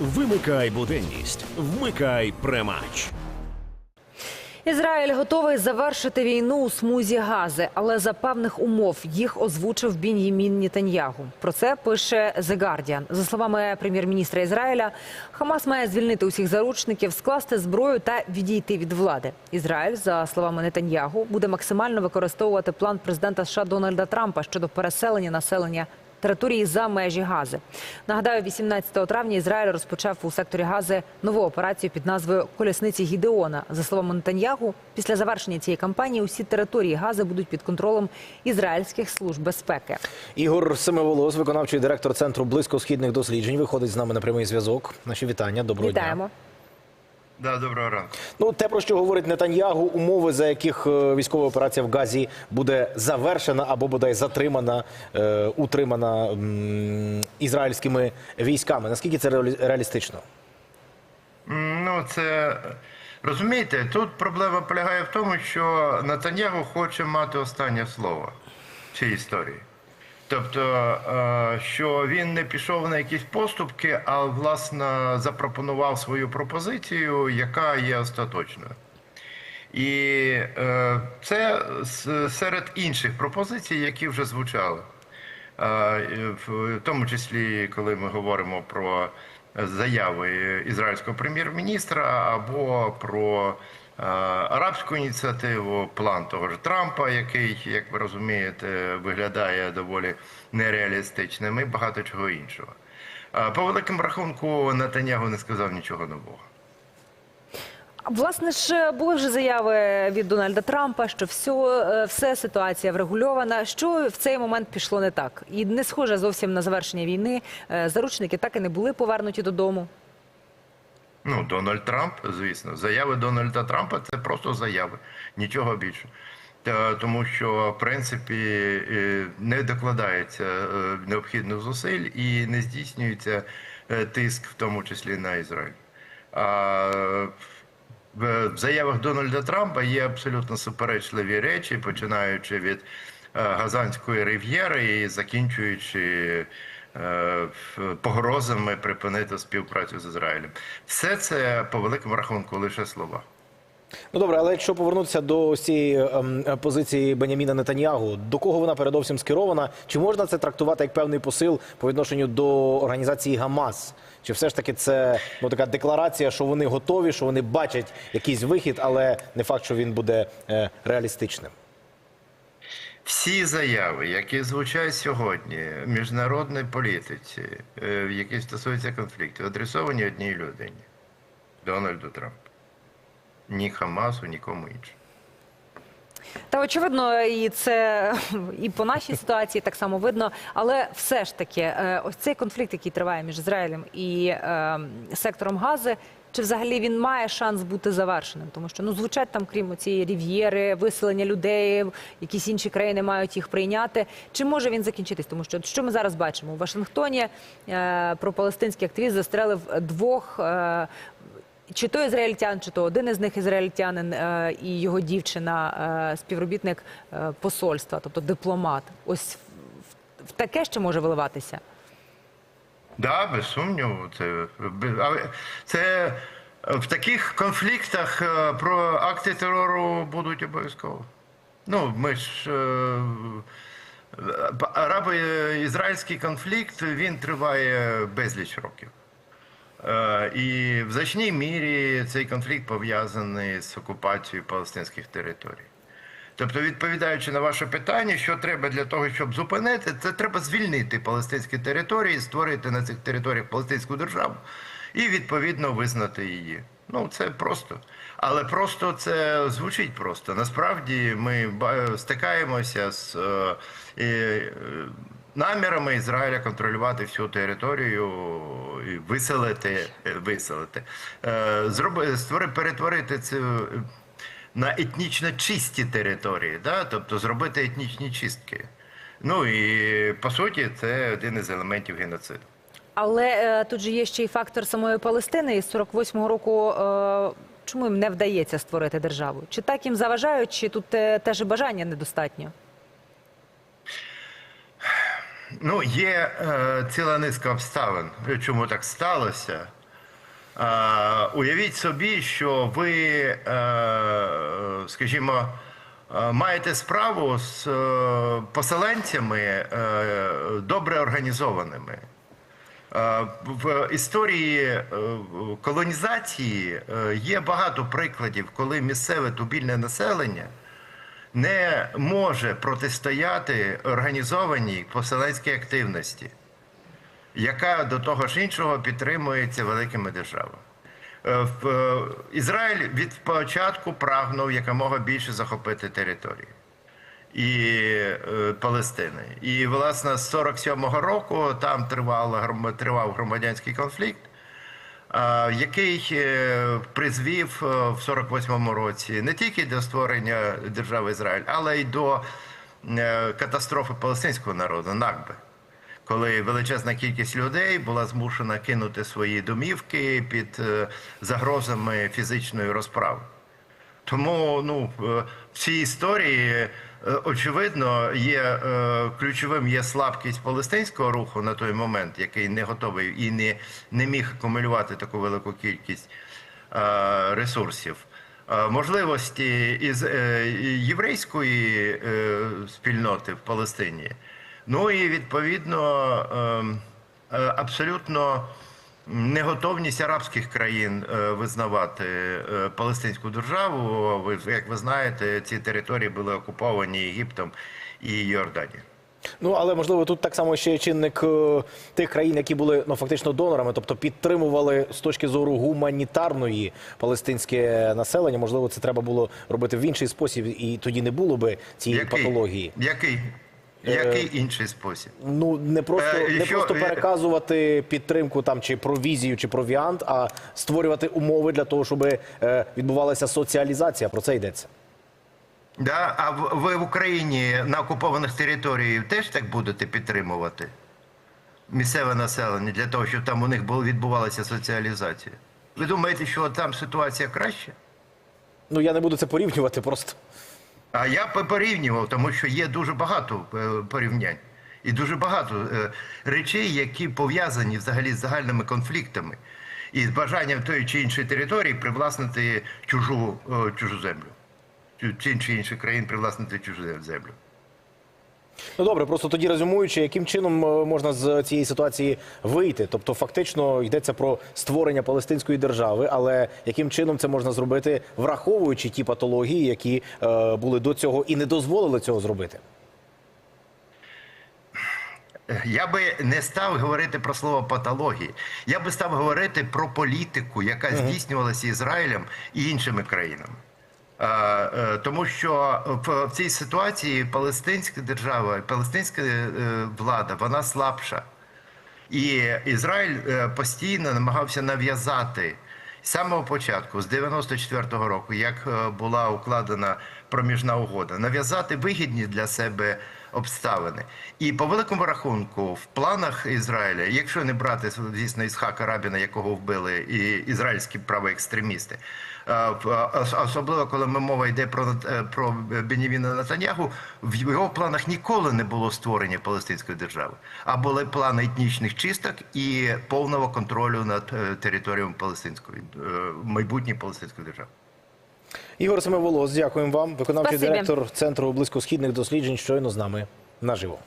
Вимикай буденність, вмикай премач. Ізраїль готовий завершити війну у смузі Гази, але за певних умов їх озвучив Бін'ямін Нетаньягу. Про це пише The Guardian. За словами прем'єр-міністра Ізраїля, Хамас має звільнити усіх заручників, скласти зброю та відійти від влади. Ізраїль, за словами Нетаньягу, буде максимально використовувати план президента США Дональда Трампа щодо переселення населення. Території за межі Гази. Нагадаю, 18 травня Ізраїль розпочав у секторі Гази нову операцію під назвою Колісниці Гідеона. За словами Нетаньягу, після завершення цієї кампанії усі території Гази будуть під контролем ізраїльських служб безпеки. Ігор Семиволос, виконавчий директор центру близькосхідних досліджень, виходить з нами на прямий зв'язок. Наші вітання. Доброго дня. Да, доброго ранку. Ну, те, про що говорить Нетаньягу, умови, за яких е, військова операція в Газі буде завершена або бодай затримана, е, утримана м, ізраїльськими військами. Наскільки це реалі- реалістично? Ну, це розумієте, тут проблема полягає в тому, що Натаньягу хоче мати останнє слово в цій історії. Тобто, е, що він не пішов на якісь поступки, а власне запропонував свою пропозицію, яка є остаточною. І е, це серед інших пропозицій, які вже звучали. Е, В тому числі, коли ми говоримо про заяви ізраїльського прем'єр-міністра або про арабську ініціативу, план того ж Трампа, який, як ви розумієте, виглядає доволі нереалістичним, і багато чого іншого. Е, По великому рахунку, Натанягу не сказав нічого нового. Власне ж були вже заяви від Дональда Трампа, що все, е, все ситуація врегульована. Що в цей момент пішло не так, і не схоже зовсім на завершення війни. Е, Заручники так і не були повернуті додому. Ну, Дональд Трамп, звісно, заяви Дональда Трампа це просто заяви, нічого більше. Тому що, в принципі, е, не докладається е, необхідних зусиль і не здійснюється е, тиск, в тому числі на Ізраїль. А в заявах Дональда Трампа є абсолютно суперечливі речі, починаючи від Газанської рив'єри і закінчуючи погрозами припинити співпрацю з Ізраїлем. Все це по великому рахунку лише слова. Ну добре, але якщо повернутися до цієї ем, е, позиції Беняміна Нетаньягу, до кого вона передовсім скерована? Чи можна це трактувати як певний посил по відношенню до організації Гамас? Чи все ж таки це ну, така декларація, що вони готові, що вони бачать якийсь вихід, але не факт, що він буде е, реалістичним? Всі заяви, які звучать сьогодні в міжнародній політиці, е, які стосуються конфлікту, адресовані одній людині Дональду Трампу. Ні Хамасу, нікому іншому. Та очевидно, і це і по нашій ситуації так само видно. Але все ж таки, е, ось цей конфлікт, який триває між Ізраїлем і е, сектором Гази. Чи взагалі він має шанс бути завершеним? Тому що ну звучать там, крім цієї рів'єри, виселення людей, якісь інші країни мають їх прийняти. Чи може він закінчитись? Тому що що ми зараз бачимо у Вашингтоні? Е, пропалестинський активіст застрелив двох. Е, чи то ізраїльтян, чи то один із них ізраїльтянин е, і його дівчина, е, співробітник е, посольства, тобто дипломат. Ось в, в таке ще може виливатися. Да, без сумніву. Це, це в таких конфліктах е, про акти терору будуть обов'язково. Ну, ми ж е, арабо-ізраїльський конфлікт він триває безліч років. Е, І в значній мірі цей конфлікт пов'язаний з окупацією палестинських територій. Тобто, відповідаючи на ваше питання, що треба для того, щоб зупинити, це треба звільнити палестинські території, створити на цих територіях палестинську державу і відповідно визнати її. Ну це просто. Але просто це звучить просто. Насправді ми стикаємося з е, е, намірами Ізраїля контролювати всю територію і виселити, е, виселити, зроби, створи, перетворити цю на етнічно чисті території, да? тобто зробити етнічні чистки. Ну і по суті, це один із елементів геноциду. Але е, тут же є ще й фактор самої Палестини. І з 48-го року е, чому їм не вдається створити державу? Чи так їм заважають, чи тут е, теж бажання недостатньо? Ну, є е, ціла низка обставин, чому так сталося. А, уявіть собі, що ви, е, скажімо, е, маєте справу з е, поселенцями е, добре організованими. Е, В історії е, колонізації е, є багато прикладів, коли місцеве тубільне населення не може протистояти організованій поселенській активності, яка до того ж іншого підтримується великими державами. Е, е, Ізраїль від початку прагнув якомога більше захопити території і е, Палестини. І, власне, з 47-го року там тривав, тривав громадянський конфлікт, який призвів в 48-му році не тільки до створення держави Ізраїль, але й до катастрофи палестинського народу, Накби. Коли величезна кількість людей була змушена кинути свої домівки під е, загрозами фізичної розправи. Тому ну, е, в цій історії е, очевидно є ключовим є слабкість палестинського руху на той момент, який не готовий і не, не міг акумулювати таку велику кількість ресурсів. Можливості із єврейської спільноти в Палестині. Ну і відповідно ем, е, абсолютно неготовність арабських країн е, визнавати е, палестинську державу. Ви як ви знаєте, ці території були окуповані Єгиптом і Йорданією. Ну але можливо тут так само ще є чинник тих країн, які були ну фактично донорами, тобто підтримували з точки зору гуманітарної палестинське населення. Можливо, це треба було робити в інший спосіб, і тоді не було би цієї патології. Який? Який інший спосіб? Ну не просто Е, не що, просто е, переказувати підтримку там чи провізію, чи провіант, а створювати умови для того, щоб е, відбувалася соціалізація. Про це йдеться. Да? А ви в Україні на окупованих територіях теж так будете підтримувати місцеве населення для того, щоб там у них було, відбувалася соціалізація? Ви думаєте, що там ситуація краща? Ну я не буду це порівнювати просто. А я порівнював, тому що є дуже багато е, порівнянь і дуже багато е, речей, які пов'язані взагалі з загальними конфліктами і з бажанням тої чи іншої території привласнити чужу, е, чужу землю. Чи- інших країн привласнити чужу землю. Ну добре, просто тоді резюмуючи, яким чином е, можна з цієї ситуації вийти? Тобто, фактично йдеться про створення палестинської держави, але яким чином це можна зробити, враховуючи ті патології, які е, були до цього і не дозволили цього зробити? Я би не став говорити про слово патології. Я би став говорити про політику, яка здійснювалася Ізраїлем і іншими країнами. Е, е, Тому що в цій ситуації палестинська держава, палестинська е, влада, вона слабша. І Ізраїль постійно намагався нав'язати з самого початку, з 94-го року, як була укладена проміжна угода, нав'язати вигідні для себе обставини. І по великому рахунку, в планах Ізраїля, якщо не брати звісно Ісхака Рабіна, якого вбили, і ізраїльські правоекстремісти, е, особливо коли ми мова йде про е, про Бенявіна Натаньягу, в його планах ніколи не було створення палестинської держави, а були плани етнічних чисток і повного контролю над е, територією палестинської е, майбутньої палестинської держави. Ігор Семиволос, дякуємо вам. Виконавчий Спасибі. директор Центру близькосхідних досліджень щойно з нами наживо.